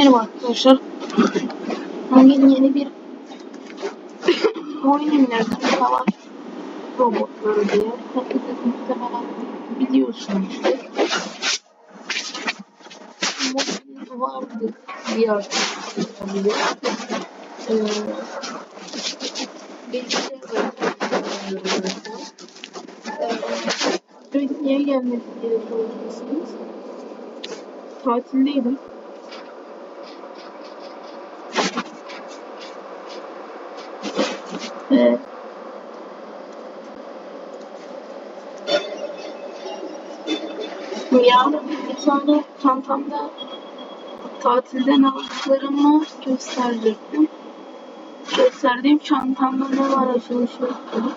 Merhaba arkadaşlar. Bugün yeni bir oyun indirdim. Savaş robotları diye. Hepiniz muhtemelen biliyorsunuzdur. Mobil vardı diye tabii. Ee, bilgisayar oynuyorum. Ee, dün niye gelmedi diye soracaksınız. Tatildeydim. Ve yarın bir tane çantamda tatilden aldıklarımı gösterecektim. Gösterdiğim çantamda ne var açılışı yaptım.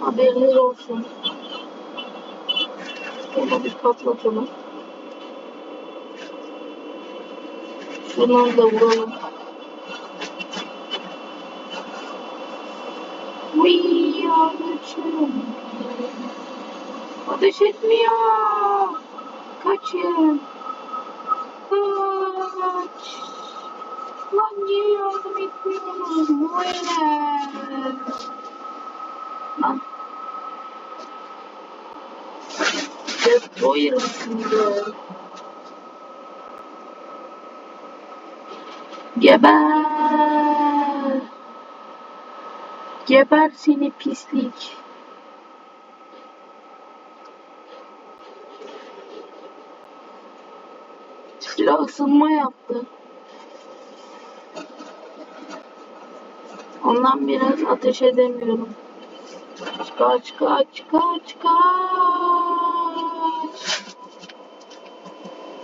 Haberiniz olsun. Bunu bir patlatalım. Şunları da vuralım. Uy, ateşim. Ateş etmiyor. Kaçın. Kaç. Lan niye yardım etmiyorsunuz? Böyle. Lan. Destroyer mısınız? Geber. Geber seni pislik. Silah ısınma yaptı. Ondan biraz ateş edemiyorum. Kaç kaç kaç kaç.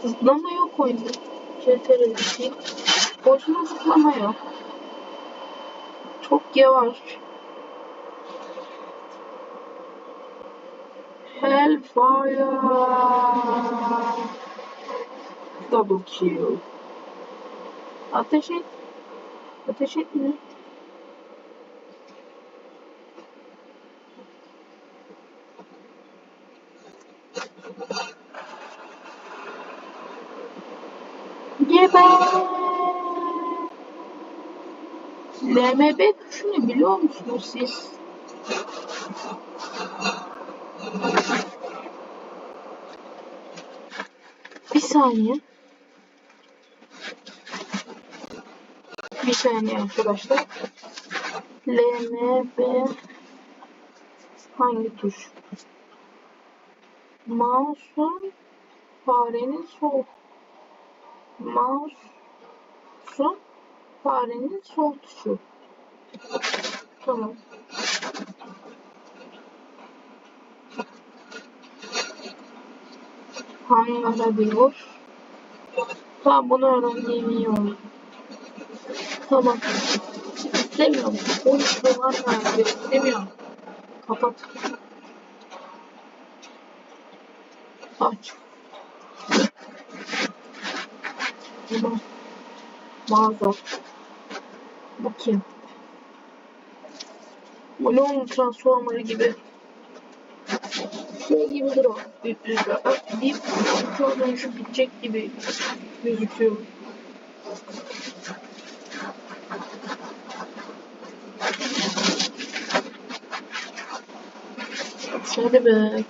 Zıplama yok oyunda. Şey. Boşuna zıplama yok. Çok yavaş. Hellfire. Double kill. Ateş et. Ateş etme. Geber. LMB tuşunu biliyor musunuz siz? Bir saniye. Bir saniye arkadaşlar. LMB hangi tuş? Mouse'un farenin sol mouse'un farenin sol tuşu. Tamam. Hangi alabiliyor? Tamam bunu öğrendiğim iyi oldu. Tamam. İstemiyorum. 13 dolar verdi. İstemiyorum. Kapat. Aç. Tamam. Mağaza. Ne onun transformerı gibi. Şey gibidir o. Deyip çok dönüşüp bitecek gibi gözüküyor. Hadi be.